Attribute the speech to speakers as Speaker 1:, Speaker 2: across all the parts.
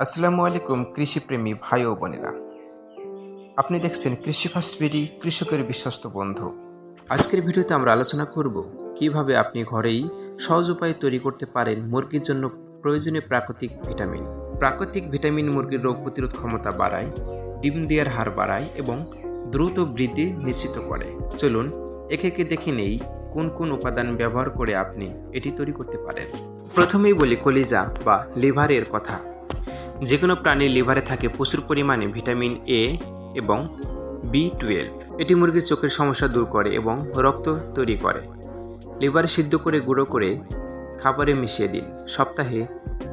Speaker 1: আসসালামু আলাইকুম, কৃষিপ্রেমী ভাই ও বোনেরা। আপনি দেখছেন কৃষি ফার্স্ট বিডি, কৃষকের বিশ্বস্ত বন্ধু। আজকের ভিডিওতে আমরা আলোচনা করব কীভাবে আপনি ঘরেই সহজ উপায়ে তৈরি করতে পারেন মুরগির জন্য প্রয়োজনীয় প্রাকৃতিক ভিটামিন। প্রাকৃতিক ভিটামিন মুরগির রোগ প্রতিরোধ ক্ষমতা বাড়ায়, ডিম দেওয়ার হার বাড়ায় এবং দ্রুত বৃদ্ধি নিশ্চিত করে। চলুন, একে একে দেখে নেই কোন কোন উপাদান ব্যবহার করে আপনি এটি তৈরি করতে পারেন। প্রথমেই বলি কলিজা বা লিভারের কথা। যে কোনো প্রাণীর লিভারে থাকে প্রচুর পরিমাণে ভিটামিন এ এবং বি টুয়েলভ এটি মুরগির চোখের সমস্যা দূর করে এবং রক্ত তৈরি করে। লিভার সিদ্ধ করে গুঁড়ো করে খাবারে মিশিয়ে দিন। সপ্তাহে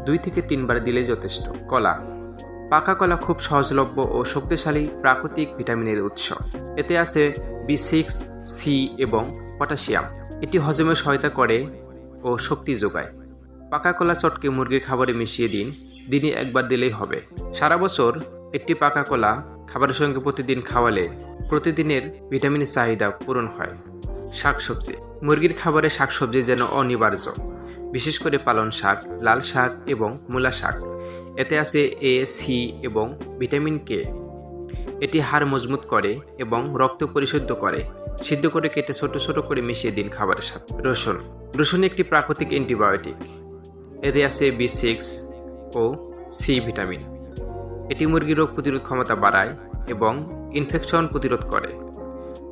Speaker 1: দুই থেকে তিনবার দিলে যথেষ্ট। কলা। পাকা কলা খুব সহজলভ্য ও শক্তিশালী প্রাকৃতিক ভিটামিনের উৎস। এতে আছে বি সিক্স সি এবং পটাশিয়াম। এটি হজমে সহায়তা করে ও শক্তি যোগায়। পাকা কলা চটকে মুরগির খাবারে মিশিয়ে দিন দিনে একবার দিলেই হবে। সারা বছর একটি পাকা কলা খাবারের সঙ্গে প্রতিদিন খাওয়ালে প্রতিদিনের ভিটামিনের চাহিদা পূরণ হয়। শাকসবজি, মুরগির খাবারে শাকসবজি যেন অনিবার্য, বিশেষ করে পালন শাক, লাল শাক এবং মূলা শাক। এতে আছে এ, সি এবং ভিটামিন কে। এটি হাড় মজবুত করে এবং রক্ত পরিশুদ্ধ করে, সিদ্ধ করে কেটে ছোট ছোট করে মিশিয়ে দিন খাবারের সাথে রসুন রসুন একটি প্রাকৃতিক অ্যান্টিবায়োটিক। এতে আছে বি সিক্স ও সি ভিটামিন। এটি মুরগির রোগ প্রতিরোধ ক্ষমতা বাড়ায় এবং ইনফেকশন প্রতিরোধ করে।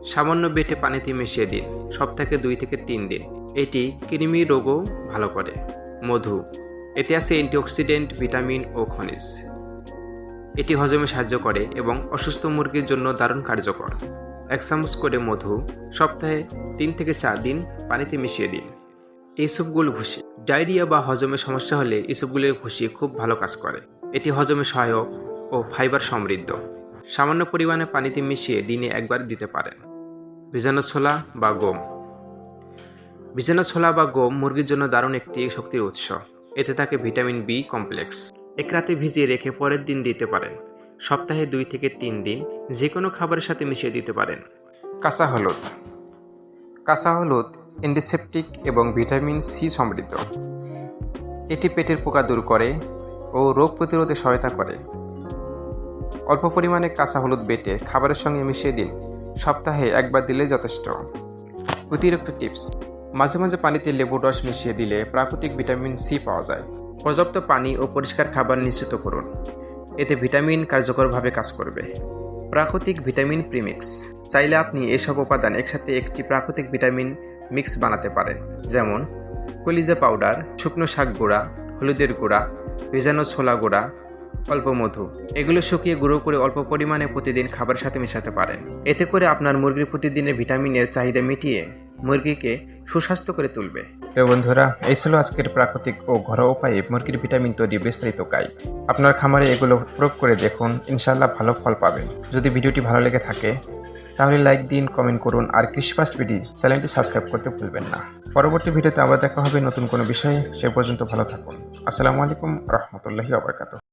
Speaker 1: সামান্য বেটে পানিতে মিশিয়ে দিন, সপ্তাহে দুই থেকে তিন দিন। এটি কৃমি রোগও ভালো করে। মধু এতে আছে অ্যান্টিঅক্সিডেন্ট, ভিটামিন ও খনিজ। এটি হজমে সাহায্য করে এবং অসুস্থ মুরগির জন্য দারুণ কার্যকর। এক চামচ করে মধু, সপ্তাহে তিন থেকে চার দিন পানিতে মিশিয়ে দিন। এইসবগুলো ভুসি ডায়রিয়া বা হজমের সমস্যা হলে এসবগুলোর ভুসি খুব ভালো কাজ করে। এটি হজমে সহায়ক ও ফাইবার সমৃদ্ধ। সামান্য পরিমাণে পানিতে মিশিয়ে দিনে একবার দিতে পারেন। ভিজানো ছোলা বা গম। ভিজানো ছোলা বা গম মুরগির জন্য দারুণ একটি শক্তির উৎস। এতে থাকে ভিটামিন বি কমপ্লেক্স। এক রাতে ভিজিয়ে রেখে পরের দিন দিতে পারেন। সপ্তাহে দুই থেকে তিন দিন যে কোনো খাবারের সাথে মিশিয়ে দিতে পারেন। কাঁচা হলুদ। কাঁচা হলুদ অ্যান্টিসেপটিক এবং ভিটামিন সি সমৃদ্ধ। এটি পেটের পোকা দূর করে ও রোগ প্রতিরোধে সহায়তা করে। অল্প পরিমাণে কাঁচা হলুদ বেটে খাবারের সঙ্গে মিশিয়ে দিন। সপ্তাহে একবার দিলে যথেষ্ট। অতিরিক্ত টিপস। মাঝে মাঝে পানিতে লেবুর রস মিশিয়ে দিলে প্রাকৃতিক ভিটামিন সি পাওয়া যায়। পর্যাপ্ত পানি ও পরিষ্কার খাবার নিশ্চিত করুন। এতে ভিটামিন কার্যকরভাবে কাজ করবে। প্রাকৃতিক ভিটামিন প্রিমিক্স। চাইলে আপনি এসব উপাদান একসাথে একটি প্রাকৃতিক ভিটামিন মিক্স বানাতে পারেন, যেমন কলিজা পাউডার, শুকনো শাক গুঁড়া, হলুদের গুঁড়া, ভেজানো ছোলা গুঁড়া, অল্প মধু। এগুলো শুকিয়ে গুঁড়ো করে অল্প পরিমাণে প্রতিদিন খাবারের সাথে মেশাতে পারেন। এতে করে আপনার মুরগির প্রতিদিনের ভিটামিনের চাহিদা মিটিয়ে মুরগিকে সুস্বাস্থ্য করে তুলবে। তো বন্ধুরা, এই ছিল আজকের প্রাকৃতিক ও ঘরোয়া উপায়ে মুরগির ভিটামিন তৈরি বিস্তারিত গাইড আপনার খামারে এগুলো প্রয়োগ করে দেখুন ইনশাল্লাহ ভালো ফল পাবেন। যদি ভিডিওটি ভালো লেগে থাকে, তাহলে লাইক দিন কমেন্ট করুন, আর কৃষিপাস্ট বিডি চ্যানেলটি সাবস্ক্রাইব করতে ভুলবেন না। পরবর্তী ভিডিওতে আবার দেখা হবে নতুন কোনো বিষয়ে, সে পর্যন্ত ভালো থাকুন। আসসালামু আলাইকুম, রহমতুল্লাহি আবরকাত